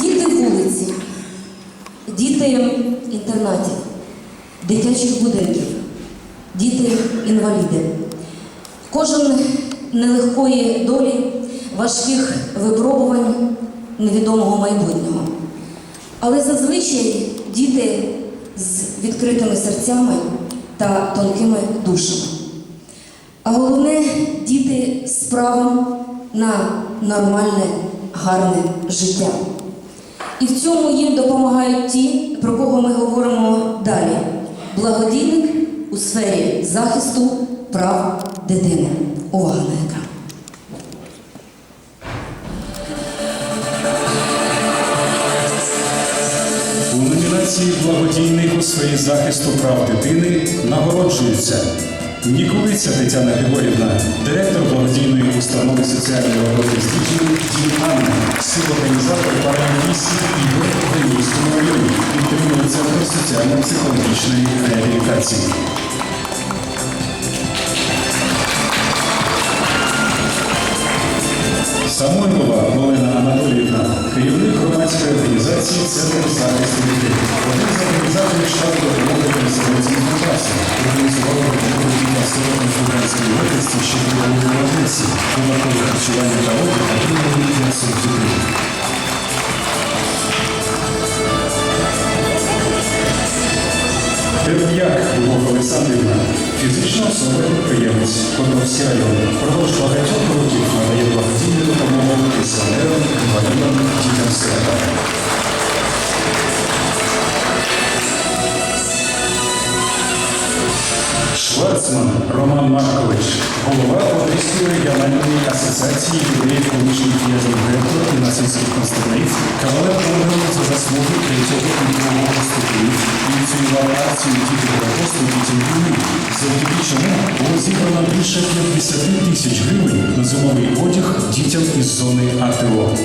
Діти вулиці, діти інтернатів, дитячих будинків, діти інваліди. Кожен нелегкої долі, важких випробувань невідомого майбутнього. Але зазвичай діти з відкритими серцями та тонкими душами. А головне діти з правом на нормальне, гарне життя. І в цьому їм допомагають ті, про кого ми говоримо далі. Благодійник у сфері захисту прав дитини. Увага на екран. У номінації Благодійник у сфері захисту прав дитини нагороджується Ніколиця Тетяна Григорівна, директор благодійної установи соціальної роботи з дітьми Дім Анна, співорганізатор паралімпійських ігор у Київському районі, підтримує центр соціально-психологічної реабілітації. Самойлова Олена Анатоліївна, керівник громадської організації Центр захисту дітей. Один з організаторів штабу допомоги переселенцям часу організував в Луганській області, що в Одесі. Додаткове харчування та воду отримали для дітей. Дерев'як Любов Олександрівна, фізична особа підприємець, Котовський район, продовж багатьох років надає благодійну голова Одеської регіональної асоціації євреїв колишніх в'язнів гетто і нацистських концтаборів, кавалер ордену за заслуги третього і другого ініціював акцію «Діти Голокосту, дітям війни», завдяки чому було зібрано більше 50 тисяч гривень на зимовий одяг дітям із зони АТО.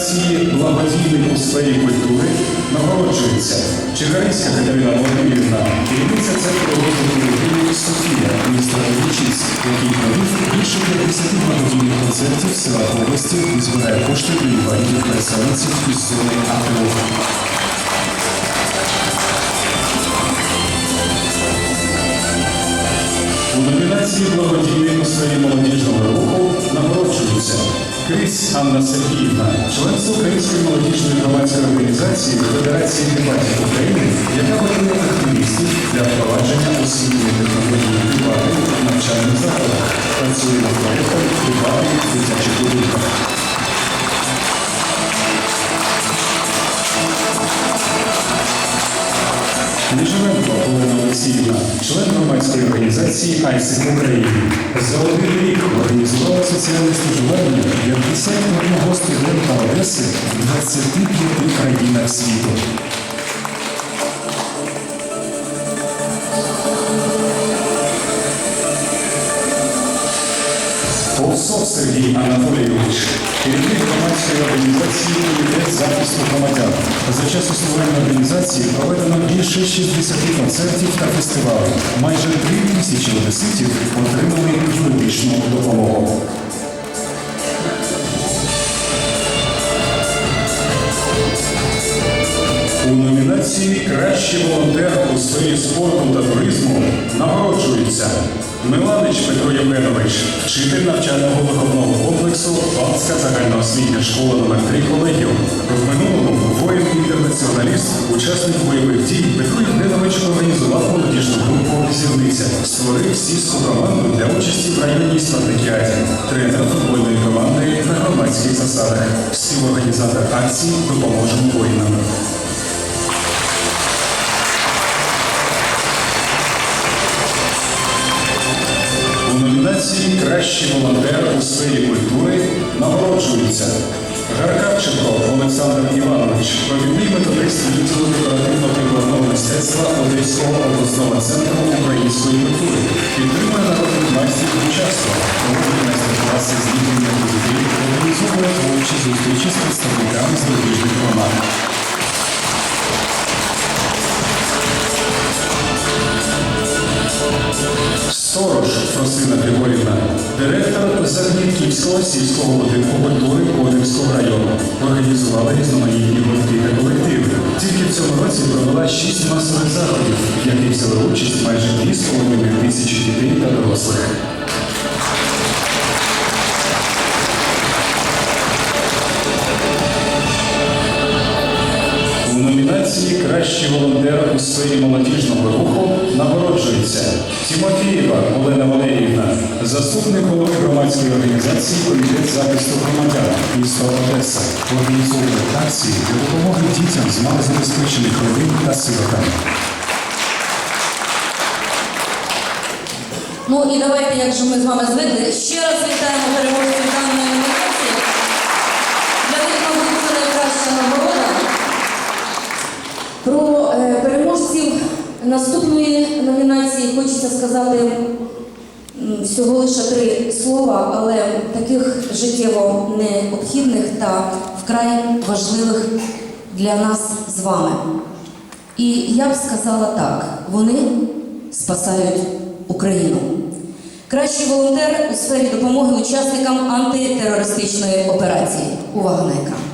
Номінації Благодійник у сфері культури нагороджується Чигаринська Катерина Володимирівна, керівниця центру розвитку людини Софія, міста Вічиць, який провів більше 50 благодійних концертів в селах області і збирає кошти для інвалідів переселенців із зони АТО. У номінації Благодійник у сфері молодіжного руху нагороджується Крись Анна Сергіївна, член Всеукраїнської молодіжної громадської організації Федерації дебатів України, яка готує активістів для впровадження освітньої технології організації «Айсик України. За один рік організували соціальне службування для 51 студента Одеси в 25 країнах світу. Організації Комітет захисту громадян. За час існування організації проведено більше 60 концертів та фестивалів. Майже 3 тисячі одеситів отримали юридичну допомогу. У номінації Кращий волонтер у сфері спорту та туризму нагороджується Миланич Петро Євгенович, вчитель навчального виховного комплексу Панська загальноосвітня школа номер 3 колегіум. В минулому воїн-інтернаціоналіст, учасник бойових дій Петро Євгенович організував молодіжну групу Зірниця, створив сільську команду для участі в районній спартакіаді, тренер футбольної команди на громадських засадах, співорганізатор акції Допоможемо воїнам. Номінації Кращий волонтер у сфері культури нагороджується Гаркавченко Олександр Іванович, провідний методист відділу декоративно-прикладного мистецтва Одеського обласного центру української культури. Підтримує народних майстрів участва, проводить майстер-класи з дітьми дітей, організовує творчі зустрічі з представниками зарубіжних громад. Сорок Сторож Фросина Григорівна, директор Загнівківського сільського будинку культури Кодимського району. Організували різноманітні гуртки та колективи. Тільки в цьому році провела шість масових заходів, в яких взяли участь майже 2,5 тисячі дітей та дорослих. У номінації Кращий волонтер у сфері молодіжного руху нагороджується Тимофієва Олена Валеріївна, заступник голови громадської організації Комітет захисту громадян міста Одеса, організовує акції для допомоги дітям з малозабезпечених родин та сиротам. Ну і давайте, як же ми з вами звикли, ще раз вітаємо переможців даної номінації. Для них, мабуть, найкраща нагорода. Про е, переможців наступної номінації хочеться сказати всього лише три слова, але таких життєво необхідних та вкрай важливих для нас з вами. І я б сказала так: вони спасають Україну. Кращий волонтер у сфері допомоги учасникам антитерористичної операції. Увага на екран.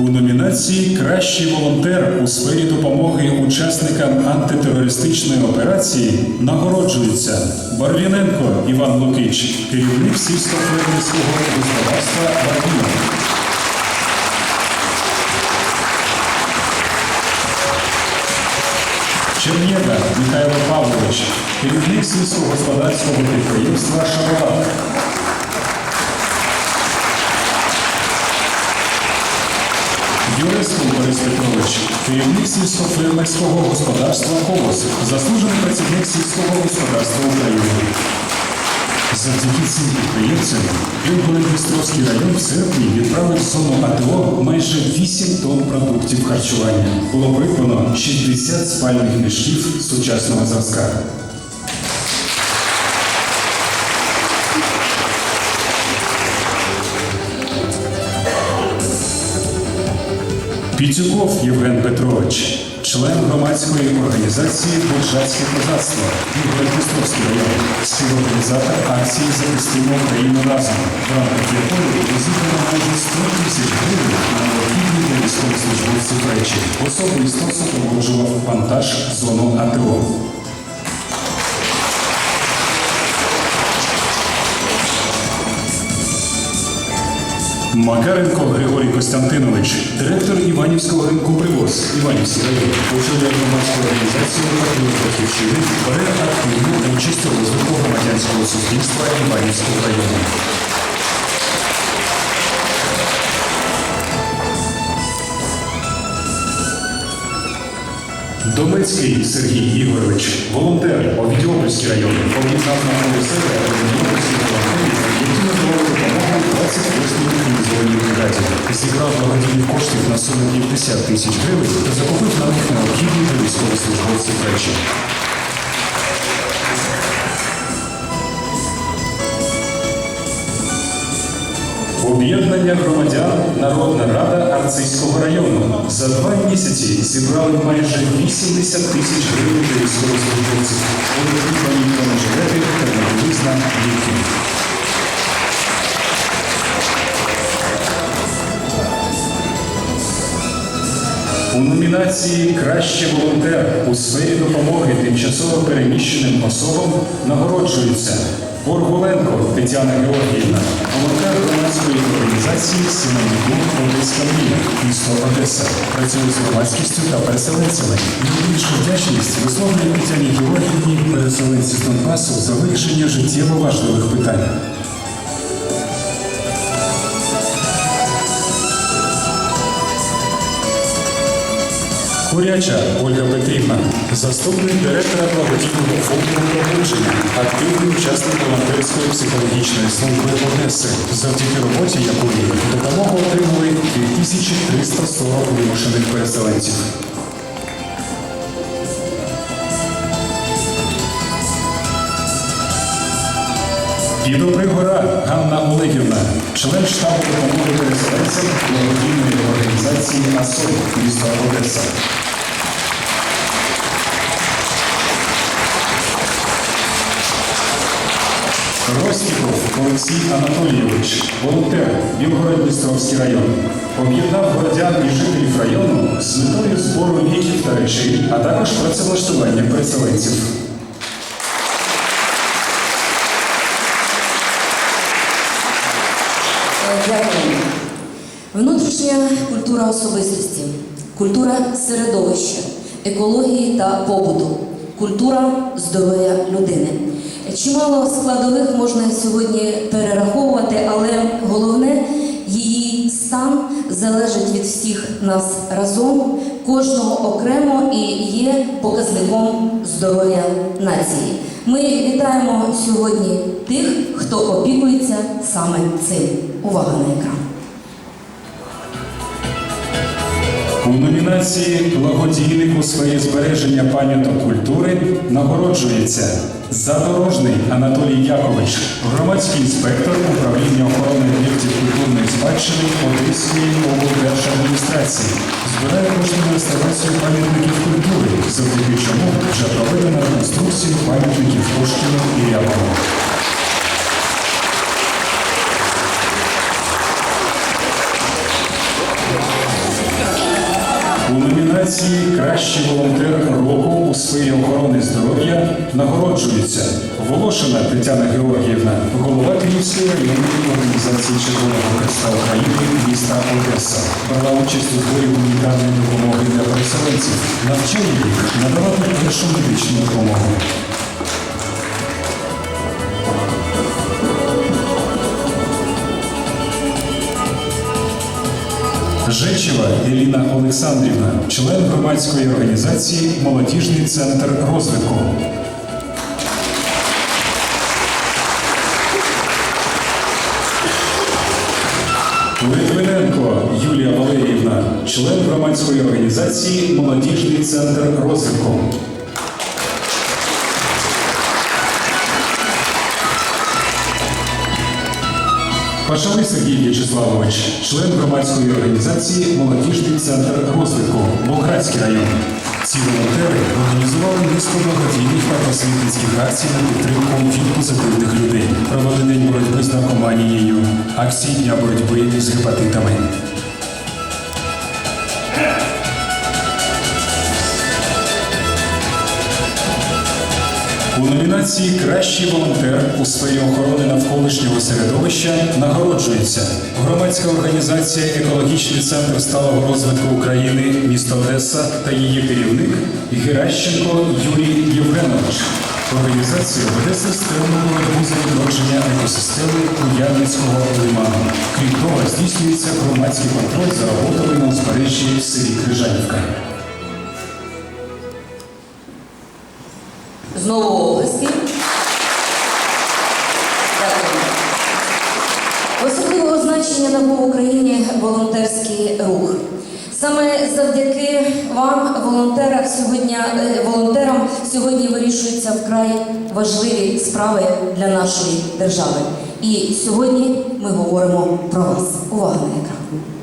У номінації Кращий волонтер у сфері допомоги учасникам антитерористичної операції нагороджується Барвіненко Іван Лукич, керівник сільсько-фермерського господарства Барвінок. Чернєва Михайло Павлович, керівник сільськогосподарського підприємства Шаровар. Юрисков Борис Петрович, керівник сільськофермерського господарства «Колос», заслужений працівник сільського господарства України. Завдяки цим підприємцям Білгород-Дністровський район в серпні відправив зону АТО майже 8 тонн продуктів харчування. Було придбано 60 спальних мішків сучасного зразка. Пітюков Євген Петрович, член громадської організації Буржацьке козацтво, Ігор-Дністровський район, співорганізатор акції Захистимо Україну разом, в рамках якої зібрано майже 100 тисяч гривень на необхідні для військовослужбовців речі. Особисто супроводжував вантаж зону АТО. Макаренко Григорій Костянтинович, директор Іванівського ринку привоз Іванівський район, очолює громадську організацію «Патріот Батьківщини», бере активну участь у розвитку громадянського суспільства Іванівського району. Домецький Сергій Ігорович, волонтер Овідіопольський район, об'єднав навколо себе організацію волонтерів, які надавали допомогу 28 організованій бригаді. Зібрав благодійних коштів на суму 50 тисяч гривень та закупив на них необхідні для військовослужбовців речі. Об'єднання громадян Народна Рада Арцизького району за два місяці зібрали майже 80 тисяч гривень для військовослужбовців. Придбані бронежилети, термобілизна, ліки. У номінації Кращий волонтер у сфері допомоги тимчасово переміщеним особам нагороджується Боргуленко Тетяна Георгіївна, волонтер громадської організації Сімейний Одеська мрія, місто Одеса, працює з громадськістю та переселенцями. Найбільшу вдячність висловлює Тетяні Георгіївні переселенці Донбасу за вирішення життєво важливих питань. Куряча Ольга Петрівна, заступник директора благодійного фонду пробудження, активний учасник волонтерської психологічної служби Одеси, завдяки роботі якої допомогу отримали 2340 вимушених переселенців. Підопригора Ганна Олегівна, член штабу допомоги переселенцям благодійної організації АСО міста Одеса. Ростіков Олексій Анатолійович, волонтер, Білгород-Дністровський район, об'єднав городян і жителів району з метою збору ліків та речей, а також працевлаштування переселенців. Внутрішня культура особистості, культура середовища, екології та побуту, культура здоров'я людини. Чимало складових можна сьогодні перераховувати, але головне її стан залежить від всіх нас разом, кожного окремо і є показником здоров'я нації. Ми вітаємо сьогодні тих, хто опікується саме цим. Увага на екран. У номінації Благодійник у сфері збереження пам'яток культури нагороджується Задорожний Анатолій Якович, громадський інспектор управління охорони об'єктів культурної спадщини Одеської облдержадміністрації. Збирає кошти на реставрацію пам'ятників культури, завдяки чому вже проведена реконструкцію пам'ятників Пушкіну і Рябову. Номінації Кращі волонтери року у сфері охорони здоров'я нагороджуються Волошина Тетяна Георгіївна, голова Київської районної організації Червоного Христа України міста Одеса. Брала участь у зборі гуманітарної допомоги для переселенців, навчає їх надавати першу медичну допомогу. Жечева Еліна Олександрівна, член громадської організації Молодіжний центр розвитку. Литвиненко Юлія Валеріївна, член громадської організації Молодіжний центр розвитку. Пашалий Сергій В'ячеславович, член громадської організації Молодіжний центр розвитку Болградський район. Ці волонтери організували низку благодійних та просвітницьких акцій на підтримку вікозабитих людей, провели день боротьби з наркоманією, акції дня боротьби з гепатитами. У номінації Кращий волонтер у сфері охорони навколишнього середовища нагороджується громадська організація Екологічний центр сталого розвитку України місто Одеса та її керівник Геращенко Юрій Євгенович. Організація веде системну боротьбу за відродження екосистеми Куяльницького лиману. Крім того, здійснюється громадський контроль за роботами на узбережжі в селі Крижанівка. Знову області. Особливого значення набув Україні волонтерський рух. Саме завдяки вам, волонтерам, сьогодні, е, волонтерам, сьогодні вирішуються вкрай важливі справи для нашої держави. І сьогодні ми говоримо про вас. Увага на екран.